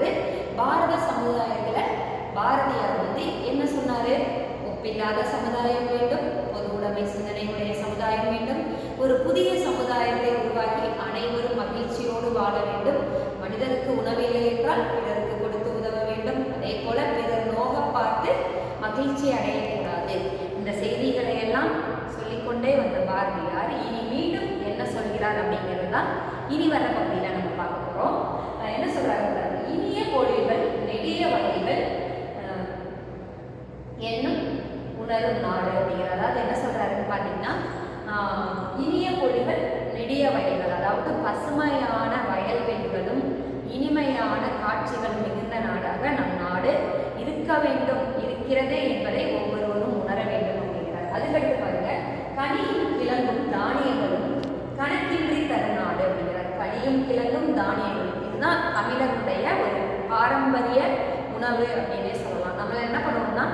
போது பாரத சமுதாயத்தில் பாரதியார் வந்து என்ன சொன்னார்? ஒப்பில்லாத சமுதாயம் வேண்டும் பொது உடைமை சிந்தனையுடைய சமுதாயம் வேண்டும் ஒரு புதிய சமுதாயத்தை உருவாக்கி அனைவரும் மகிழ்ச்சியோடு வாழ வேண்டும். மனிதருக்கு உணவில்லை என்றால் பிறருக்கு கொடுத்து உதவ வேண்டும். அதே போல பிறர் நோக பார்த்து மகிழ்ச்சி அடையக்கூடாது. இந்த செய்திகளை எல்லாம் சொல்லிக்கொண்டே வந்த பாரதியார் இனி மீண்டும் என்ன சொல்கிறார் அப்படிங்கிறது தான் இனி வர பகுதியில் நம்ம பார்க்க போகிறோம் என்ன சொல்கிறாங்க நாடு அப்படிங்கிற அதாவது என்ன சொல்கிறாருன்னு பார்த்தீங்கன்னா இனிய பொழிகள் நெடிய வயல்கள் அதாவது பசுமையான வயல்வெளிகளும் இனிமையான காட்சிகள் மிகுந்த நாடாக நம் நாடு இருக்க வேண்டும் இருக்கிறது என்பதை ஒவ்வொருவரும் உணர வேண்டும் அப்படிங்கிறார். அதுக்கடுத்து பாருங்க கனியும் கிழங்கும் தானியங்களும் கணக்கின்றி தரும் நாடு அப்படிங்கிறார். கனியும் கிழங்கும் தானியங்களும். இதுதான் தமிழருடைய ஒரு பாரம்பரிய உணவு அப்படின்னே சொல்லலாம். நம்மள என்ன பண்ணுவோம்னா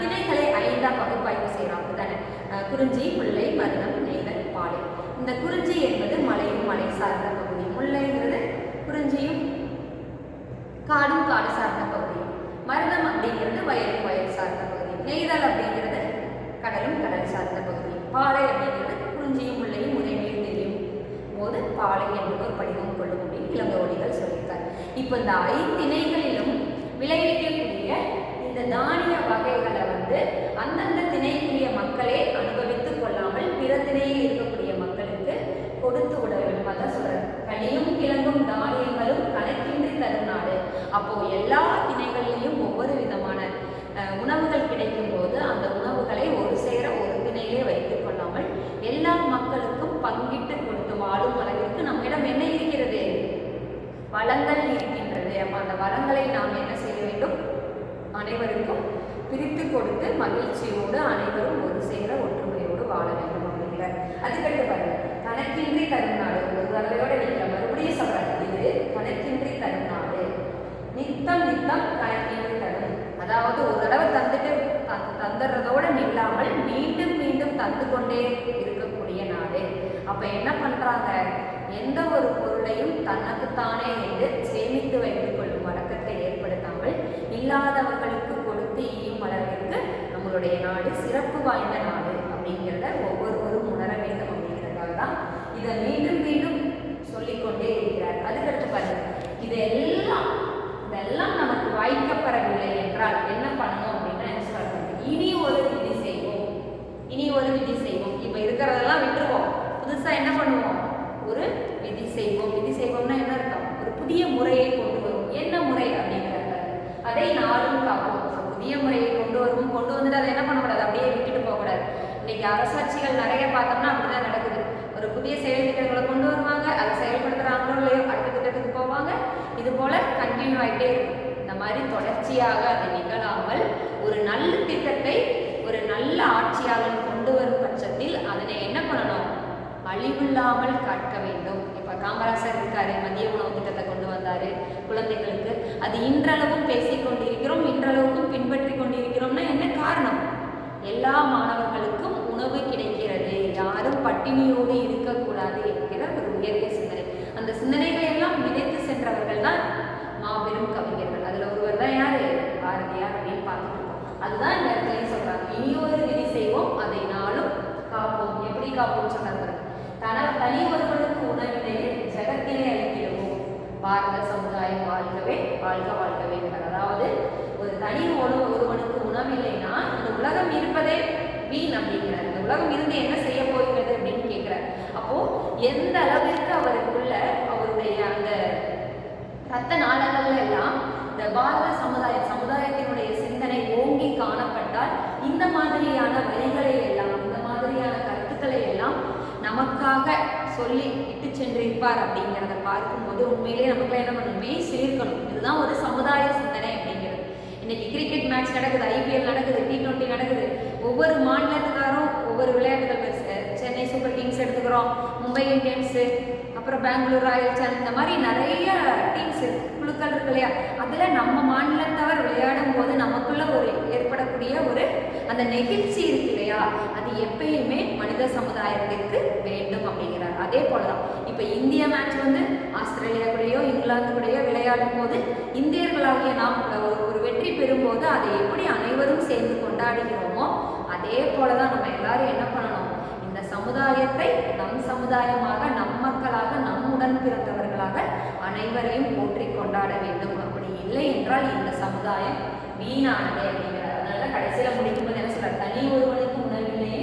திணைகளை ஐந்தா பகுப்பாய்வு செய்யறோம் அப்படிதானே குறிஞ்சி முல்லை மருதம் நெய்தல் பாலை. இந்த குறிஞ்சி என்பது மலையும் மலை சார்ந்த பகுதி. முல்லைங்கிறது குறிஞ்சியும் காடும் காடு சார்ந்த பகுதி. மருதம் அப்படிங்கிறது வயலும் வயல் சார்ந்த பகுதி. நெய்தல் அப்படிங்கிறது கடலும் கடல் சார்ந்த பகுதி. பாலை அப்படிங்கிறது குறிஞ்சியும் முல்லையும் உதவியும் தெரியும் போது பாலை என்பது ஒரு படிவம் கொள்ளும் அப்படின்னு இளங்கோடிகள் சொல்லியிருக்கார் இப்போ இந்த ஐந்திணைகளிலும் விளைவிக்கக்கூடிய இந்த தானிய வகைகளை வந்து அந்தந்த திணைக்குரிய மக்களே அனுபவித்துக் கொள்ளாமல் பிற திணையில் இருக்கக்கூடிய மக்களுக்கு கொடுத்து விட வேண்டும்? அதான் சொல்றாரு கனியும் கிழங்கும் தானியங்களும் கணக்கின்றி தரும் நாடு. அப்போ எல்லா திணைகளிலும் ஒவ்வொரு விதமான உணவுகள் கிடைக்கும் போது அந்த உணவுகளை ஒரு சேர ஒரு திணையிலே வைத்துக் கொள்ளாமல் எல்லா மக்களுக்கும் பங்கிட்டு கொடுத்து வாழும் அளவிற்கு நம்மிடம் என்ன இருக்கிறது? வளங்கள் இருக்கின்றது. அப்ப அந்த வளங்களை நாம் என்ன செய்ய வேண்டும்? அனைவருக்கும் பிரித்து கொடுத்து மகிழ்ச்சியோடு அனைவரும் ஒரு சேர ஒற்றுமையோடு வாழ வேண்டும் அப்படிங்கிறார் அதுக்கடுத்து பாருங்க கணக்கின்றி தரும் நாடு ஒரு தடவையோட நீங்க மறுபடியும் சொல்றாரு இது கணக்கின்றி தரும் நாடு நித்தம் நித்தம் கணக்கின்றி தரும். அதாவது ஒரு தடவை தந்துட்டு தந்துடுறதோட நில்லாமல் மீண்டும் மீண்டும் தந்து கொண்டே இருக்கக்கூடிய நாடு. அப்ப என்ன பண்றாங்க? எந்த ஒரு பொருளையும் தனக்குத்தானே என்று சேமித்து வைத்துக் கொள்ளும் இல்லாதவர்களுக்கு கொடுத்து ஈயும் அளவிற்கு நம்மளுடைய நாடு சிறப்பு வாய்ந்த நாடு அப்படிங்கிறத ஒவ்வொருவரும் உணர வேண்டும் அப்படிங்கிறதால தான் இதை மீண்டும் மீண்டும் சொல்லிக்கொண்டே இருக்கிறார். அதுக்கடுத்து பாருங்க இதெல்லாம் இதெல்லாம் நமக்கு வாய்க்கப்படவில்லை என்றால் என்ன பண்ணணும் அப்படின்னா என்ன சொல்றாங்க இனி ஒரு விதி செய்வோம். இனி ஒரு விதி செய்வோம். இப்போ இருக்கிறதெல்லாம் விட்டுருவோம். புதுசா என்ன பண்ணுவோம்? ஒரு விதி செய்வோம். விதி செய்வோம்னா என்ன அர்த்தம்? ஒரு புதிய முறையை கொண்டு வரும் என்ன முறை அப்படிங்கிறாங்க அதை நாளும் காப்போம். புதிய முறையை கொண்டு வருவோம் கொண்டு வந்துட்டு அதை என்ன பண்ணக்கூடாது? அப்படியே விட்டுட்டு போகக்கூடாது. இன்னைக்கு அரசாட்சிகள் நிறைய பார்த்தோம்னா அப்படிதான் நடக்குது. ஒரு புதிய செயல் திட்டங்களை கொண்டு வருவாங்க அதை செயல்படுத்துறாங்களோ இல்லையோ அடுத்த திட்டத்துக்கு போவாங்க. இது போல கண்டினியூ ஆகிட்டே இருக்கும். இந்த மாதிரி தொடர்ச்சியாக அது நிகழாமல் ஒரு நல்ல திட்டத்தை ஒரு நல்ல ஆட்சியாளர் கொண்டு வரும் பட்சத்தில் அதனை என்ன பண்ணணும்? அழிவில்லாமல் காக்க வேண்டும். இப்ப காமராசர் இருக்காரு மதிய உணவு திட்டத்தை கொண்டு வந்தாரு. குழந்தைகளுக்கு. அது இன்றளவும் பேசிக்கொண்டிருக்கிறோம் இன்றளவுக்கும் பின்பற்றி கொண்டிருக்கிறோம்னா என்ன காரணம்? எல்லா மாணவர்களுக்கும் உணவு கிடைக்கிறது. யாரும் பட்டினியோடு இருக்கக்கூடாது என்கிற ஒரு உயரிய சிந்தனை. அந்த சிந்தனைகளை எல்லாம் விதைத்து சென்றவர்கள் தான் மாபெரும் கவிஞர்கள். அதில் ஒருவர் தான் யார்? பாரதியார் அப்படின்னு பார்த்துட்டு இருக்கோம். அதுதான் இந்த சொல்கிறாங்க இனி இனியொரு விதி செய்வோம் அதை நாளும் காப்போம். எப்படி காப்போம் சொன்னாங்க தன தனி ஒருவனுக்கு உணவினை ஜெகத்திலே பாரத சமுதாயம் வாழ்கவே வாழ்க வாழ்கவே அதாவது ஒரு தனி உணவு ஒருவனுக்கு உணவில்லைன்னா இந்த உலகம் இருப்பதே வீண் அப்படிங்கிறார். இந்த உலகம் இருந்து என்ன செய்ய போகிறது அப்படின்னு கேட்கிறார். அப்போ எந்த அளவிற்கு அவருக்குள்ள அவருடைய அந்த ரத்த நாளங்கள்ல எல்லாம் இந்த பாரத சமுதாய சமுதாயத்தினுடைய சிந்தனை ஓங்கி காணப்பட்டால் இந்த மாதிரியான வழிகளை எல்லாம் இந்த மாதிரியான கருத்துக்களை எல்லாம் நமக்காக சொல்லி இட்டு சென்றிருப்பார் அப்படிங்கிறத பார்க்கும்போது உண்மையிலேயே நமக்குலாம் என்ன பண்ணணும் சேர்க்கணும் சிலிர்க்கணும் இதுதான் ஒரு சமுதாய சிந்தனை அப்படிங்கிறது. இன்னைக்கு கிரிக்கெட் மேட்ச் நடக்குது ஐபிஎல் நடக்குது டி டுவெண்ட்டி நடக்குது. ஒவ்வொரு மாநிலத்துக்காரும் ஒவ்வொரு விளையாட்டுகள் பேச சென்னை சூப்பர் கிங்ஸ் எடுத்துக்கிறோம் மும்பை இந்தியன்ஸு அப்புறம் பெங்களூர் ராயல் சேலஞ்ச் இந்த மாதிரி நிறைய டீம்ஸ் குழுக்கள் இருக்கு இல்லையா? அதில் நம்ம மாநிலத்தவர் விளையாடும் போது நமக்குள்ள ஒரு ஏற்படக்கூடிய ஒரு அந்த நெகிழ்ச்சி இருக்கு இல்லையா? அது எப்பயுமே மனித சமுதாயத்திற்கு வேண்டும் அப்படிங்கிறார். அதே போலதான். இப்போ இந்திய மேட்ச் வந்து ஆஸ்திரேலியா கூடயோ இங்கிலாந்து கூடயோ விளையாடும் போது இந்தியர்களாகிய நாம் ஒரு ஒரு வெற்றி பெறும்போது அதை எப்படி அனைவரும் சேர்ந்து கொண்டாடுகிறோமோ அதே போலதான் நம்ம எல்லாரும் என்ன பண்ணணும்? இந்த சமுதாயத்தை நம் சமுதாயமாக உடன் பிறந்தவர்களாக அனைவரையும் போற்றி கொண்டாட வேண்டும். அப்படி இல்லை என்றால் இந்த சமுதாயம் வீணானதே அப்படிங்கிறார் அதனால கடைசியில் முடிக்கும் போது என்ன சொல்றார்? தனி ஒருவனுக்கு உணவில்லையே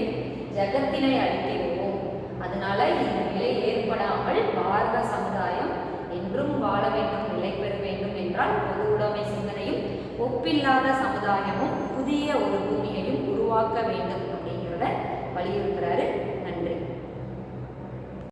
ஜகத்தினை அழித்திடுவோம் அதனால இந்த நிலை ஏற்படாமல் பாரத சமுதாயம் என்றும் வாழ வேண்டும் நிலை பெற வேண்டும் என்றால் பொது உடைமை சிந்தனையும் ஒப்பில்லாத சமுதாயமும் புதிய ஒரு பூமியையும் உருவாக்க வேண்டும் அப்படிங்கிறத வலியுறுத்துறாரு